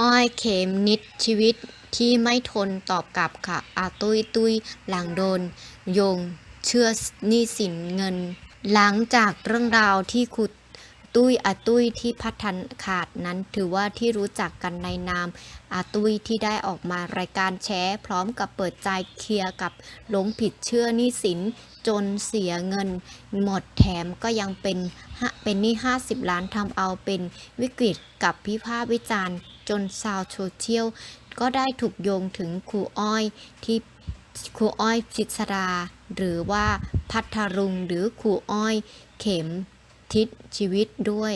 อ้อยเข็มนิดชีวิตที่ไม่ทนตอบกลับค่ะ อาตุยตุยหลังโดน โยงเชื่อหนี้สินเงิน หลังจากเรื่องราวที่ครูตุ้ยอาตุ้ยที่พัฒนขาดนั้นถือว่าที่รู้จักกันในนามอาตุ้ยที่ได้ออกมารายการแชร์พร้อมกับเปิดใจเคลียร์กับหลงผิดเชื่อหนี้สินจนเสียเงิน หมดแถมก็ยังเป็นเป็นหนี้ 50 ล้านทำเอาเป็นวิกฤตกับพิพากษวิจารณ์ จนชาวโซเชียลก็ได้ถูกโยงถึงครูอ้อยที่ครูอ้อยพิศรา หรือว่าพัทรุงหรือครูอ้อย เข็มทิศชีวิตด้วย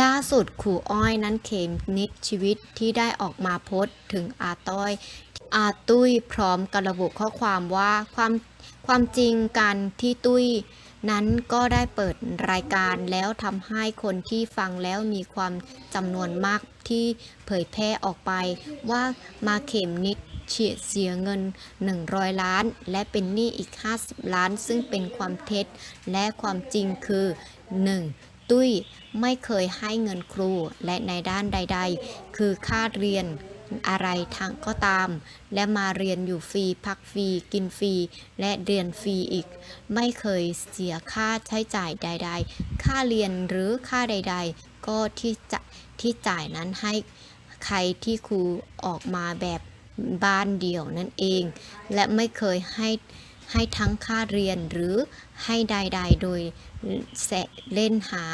ล่าสุดครูอ้อยนั้นเข็มนิดชีวิตที่ได้ออกมาโพสต์ถึงอาต้อย อาตุ้ยพร้อมกับระบุข้อความว่าความความจริงการที่ตุ้ย นั้นก็ได้เปิดรายการแล้วทำให้คนที่ฟังแล้วมีความจำนวนมากที่เผยแพร่ออกไป ว่ามาเข็มนิดเฉียดเสียเงิน 100 ล้าน และเป็นหนี้อีก 50 ล้าน ซึ่งเป็นความเท็จ และความจริงคือ 1. ตุ้ยไม่เคยให้เงินครูและในด้านใด ๆ คือค่าเรียน อะไรทางก็ตาม และมาเรียนอยู่ฟรีพักฟรีกินฟรีและเรียนฟรีอีก ไม่เคยเสียค่าใช้จ่ายใด ๆ ค่าเรียนหรือค่าใด ๆ ก็ที่จะที่จ่ายนั้นให้ใครที่ครูออกมาแบบบ้านเดี่ยวนั่นเอง และไม่เคยให้ให้ทั้งค่าเรียนหรือให้ใด ๆ โดยแสเล่นหา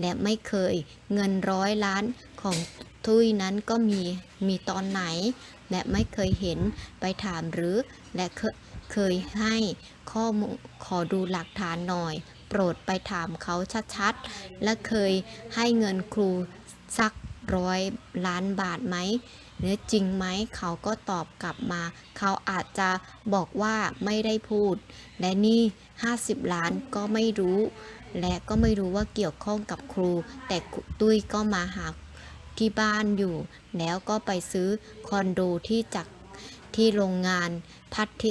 และไม่เคยเงินร้อยล้านของ ทุยนั้นก็มีมีตอนไหน และไม่เคยเห็นไปถามหรือ และเคยเคยให้ข้อมูลขอดูหลักฐานหน่อย โปรดไปถามเขาชัดๆ และเคยให้เงินครูสักร้อยล้านบาทไหมเนื้อจริงไหมเขาก็ตอบกลับมา เขาอาจจะบอกว่าไม่ได้พูด และนี่ 50 ล้านก็ไม่รู้ และก็ไม่รู้ว่าเกี่ยวข้องกับครู แต่ตุ้ยก็มาหา ที่บ้านอยู่ แล้วก็ไปซื้อคอนโดที่จากที่โรงงานพัทธิ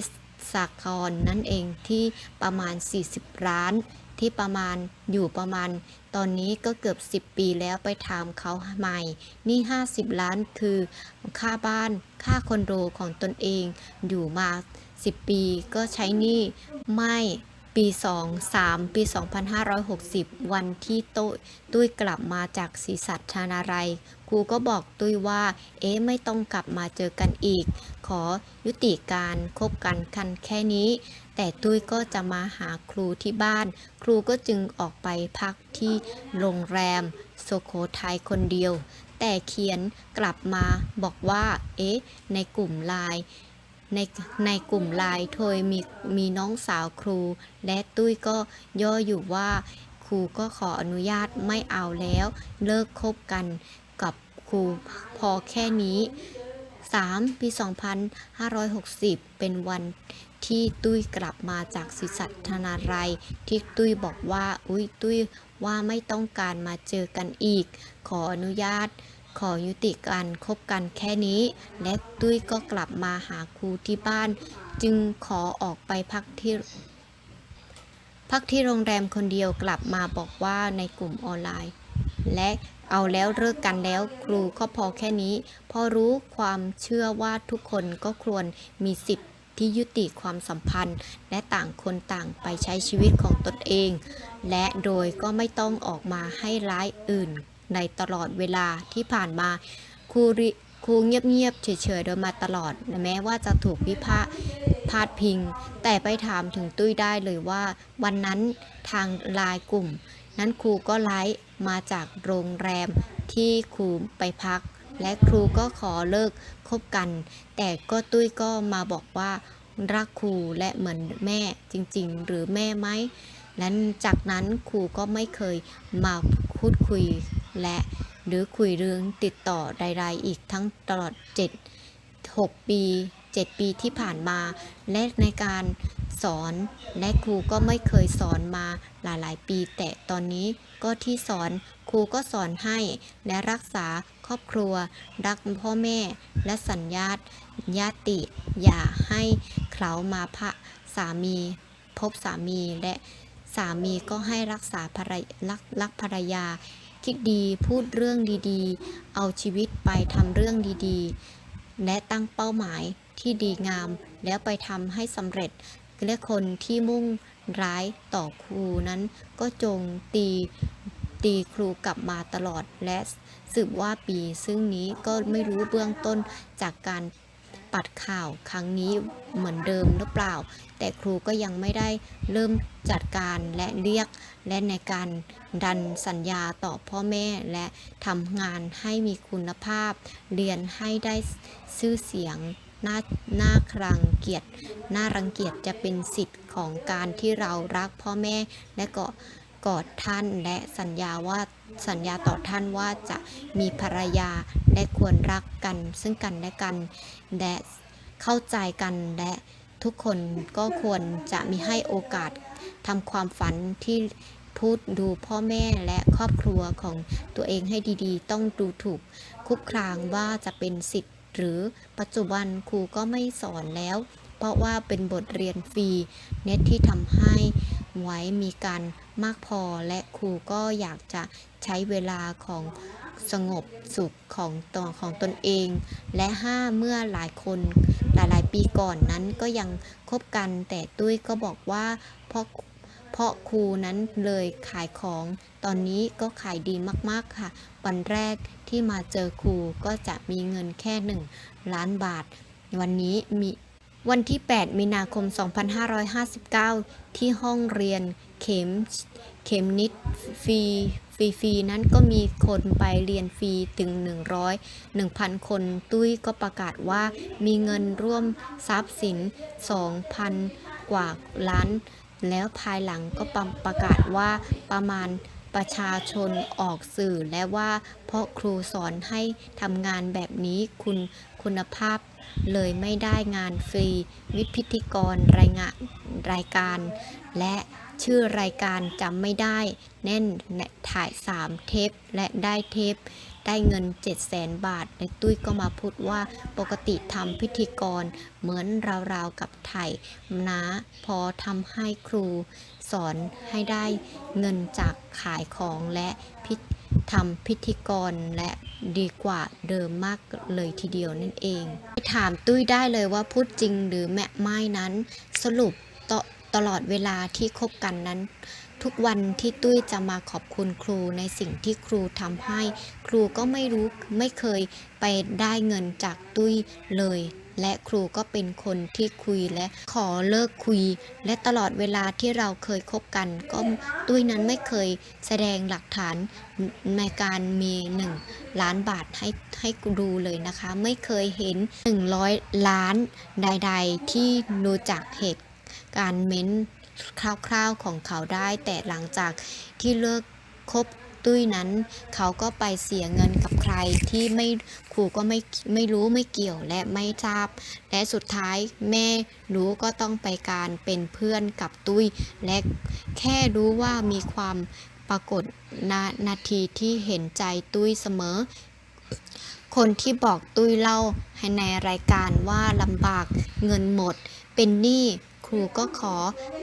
สากรนั่นเองที่ประมาณ 40 ล้าน ที่ประมาณอยู่ประมาณ ตอนนี้ก็เกือบ 10 ปีแล้วไปถามเขาใหม่ นี่ 50 ล้านคือค่าบ้านค่าคอนโดของตนเองอยู่มา 10 ปีก็ใช้นี้ไม่ ปี 2 3 ปี 2560 วันที่โต้ยตุ้ยกลับมาจากศรีสัชนาลัยครูก็บอกตุ้ยว่า เอ๊ะไม่ต้องกลับมาเจอกันอีก ขอยุติการคบกันคันแค่นี้ แต่ตุ้ยก็จะมาหาครูที่บ้าน ครูก็จึงออกไปพักที่โรงแรมโซโคไทยคนเดียว แต่เขียนกลับมาบอกว่า เอ๊ะ ในกลุ่มไลน์ ในในกลุ่มไลน์โทยมีมีน้องสาวครู และตุ้ยก็ย่ออยู่ว่า ครูก็ขออนุญาตไม่เอาแล้ว เลิกคบกันกับครูพอแค่นี้ 3. ปี 2560 เป็นวันที่ตุ้ยกลับมาจากศิสัตนารัยที่ตุ้ยบอกว่า อุ้ยตุ้ยว่าไม่ต้องการมาเจอกันอีก ขออนุญาต ขอยุติการคบกันแค่นี้ และตุ้ยก็กลับมาหาครูที่บ้าน จึงขอออกไปพักที่พักที่โรงแรมคนเดียวกลับมาบอกว่าในกลุ่มออนไลน์ และเอาแล้วเลิกกันแล้วครูก็พอแค่นี้พอรู้ความเชื่อว่าทุกคนก็ควรมีสิทธิ์ที่ยุติความสัมพันธ์ และต่างคนต่างไปใช้ชีวิตของตนเอง และโดยก็ไม่ต้องออกมาให้ร้ายอื่น ในตลอดเวลาที่ผ่านมาครูครูเงียบๆเฉยๆโดยมาตลอด แม้ว่าจะถูกวิพากษ์พาดพิง แต่ไปถามถึงตุ้ยได้เลยว่า วันนั้นทางไลน์กลุ่ม นั้นครูก็ไลฟ์มาจากโรงแรมที่ครูไปพัก และครูก็ขอเลิกคบกัน แต่ก็ตุ้ยก็มาบอกว่ารักครูและเหมือนแม่จริงๆ หรือแม่ไหมและจากนั้นครูก็ไม่เคยมาพูดคุย และหรือคุยเรื่องติดต่อใดๆอีกทั้งตลอด 7 6 ปี 7 ปีที่ผ่านมา และในการสอนและครูก็ไม่เคยสอนมาหลายๆ ปี แต่ตอนนี้ก็ที่สอนครูก็สอนให้และรักษาครอบครัว รักพ่อแม่และสัญญาตญาติ อย่าให้เขามาพระสามี พบสามีและสามีก็ให้รักษาภรรยรักรักภรรยา คิดดี พูดเรื่องดีๆ เอาชีวิตไปทำเรื่องดีๆ และตั้งเป้าหมายที่ดีงาม แล้วไปทำให้สำเร็จ และคนที่มุ่งร้ายต่อครูนั้น ก็จงตีตีครูกลับมาตลอดและสืบว่าปี ซึ่งนี้ก็ไม่รู้เบื้องต้นจากการ ปัดข่าวครั้งนี้เหมือนเดิมหรือเปล่า แต่ครูก็ยังไม่ได้เริ่มจัดการและเรียกและในการดันสัญญาต่อพ่อแม่และทำงานให้มีคุณภาพ เรียนให้ได้ชื่อเสียงน่าน่าครังเกียรติน่ารังเกียจจะเป็นสิทธิ์ของการที่เรารักพ่อแม่และก็กอดท่านและสัญญาว่า สัญญาต่อท่านว่าจะมีภรรยาและควรรักกัน ซึ่งกันและกันและเข้าใจกันและทุกคนก็ควรจะมีให้โอกาสทำความฝันที่พูดดูพ่อแม่และครอบครัวของตัวเองให้ดีๆ ต้องดูถูกคุกครางว่าจะเป็นสิทธิ์ หรือปัจจุบันครูก็ไม่สอนแล้ว เพราะว่าเป็นบทเรียนฟรีเน็ตที่ทำให้ ไว้มีการมากพอและครูก็อยากจะใช้เวลาของสงบสุขของตัวของตนเอง และห้าเมื่อหลายคนหลายๆปีก่อนนั้นก็ยังคบกันแต่ตุ้ยก็บอกว่าเพราะเพราะครูนั้นเลยขายของ ตอนนี้ก็ขายดีมากๆค่ะ วันแรกที่มาเจอครูก็จะมีเงินแค่ 1 ล้านบาท วันนี้มี วันที่ 8 มีนาคม 2559 ที่ห้องเรียนเข็มเข็มนิดฟรีฟรีฟรีนั้นก็มีคนไปเรียนฟรีถึง 100 1,000 คน ตุ้ยก็ประกาศว่ามีเงินร่วมทรัพย์สิน 2,000 กว่าล้าน แล้วภายหลังก็ประประกาศว่าประมาณ ประชาชนออกสื่อและว่าเพราะครูสอนให้ทำงานแบบนี้คุณคุณภาพเลยไม่ได้งานฟรี วิพิธีกรรายงานรายการ และชื่อรายการจำไม่ได้ แน่นถ่าย 3 เทป และได้เทป ได้เงิน 7 0 0แสนบาท ในตุ้ยก็มาพูดว่าปกติทำพิธีกรเหมือนราวๆกับไทยนะพอทำให้ครู สอนให้ได้เงินจากขายของและพิทำพิธีกรและดีกว่าเดิมมากเลยทีเดียวนั่นเองถามตุ้ยได้เลยว่าพูดจริงหรือแม่ไม่นั้น สรุปตตลอดเวลาที่คบกันนั้น ทุกวันที่ตุ้ยจะมาขอบคุณครูในสิ่งที่ครูทำให้ ครูก็ไม่รู้ไม่เคยไปได้เงินจากตุ้ยเลย และครูก็เป็นคนที่คุยและขอเลิกคุย และตลอดเวลาที่เราเคยคบกัน ก็ตุ้ยนั้นไม่เคยแสดงหลักฐานในการมีหนึ่งล้านบาทให้ให้ดูเลยนะคะ ไม่เคยเห็น 100 ล้านใด ๆ ที่ดูจากเหตุการณ์เม้นคร่าวๆของเขาได้ แต่หลังจากที่เลิกคบ ตุ้ยนั้น เขาก็ไปเสียเงินกับใครที่ไม่ครูก็ไม่ไม่รู้ไม่เกี่ยวและไม่ทราบ และสุดท้ายแม่รู้ก็ต้องไปการเป็นเพื่อนกับตุ้ย และแค่รู้ว่ามีความปรากฏนานาทีที่เห็นใจตุ้ยเสมอ คนที่บอกตุ้ยเล่าให้ในรายการว่าลำบากเงินหมด เป็นหนี้ครูก็ขอ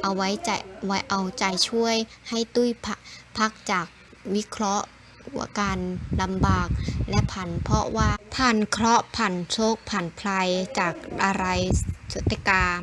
เอาไว้ใจไว้เอาใจช่วยให้ตุ้ยพักพักจาก วิเคราะห์ว่าการลำบากและผัน เพราะว่าผ่านเคราะห์ผ่านโชคผ่านภัยจากอะไรสติกาม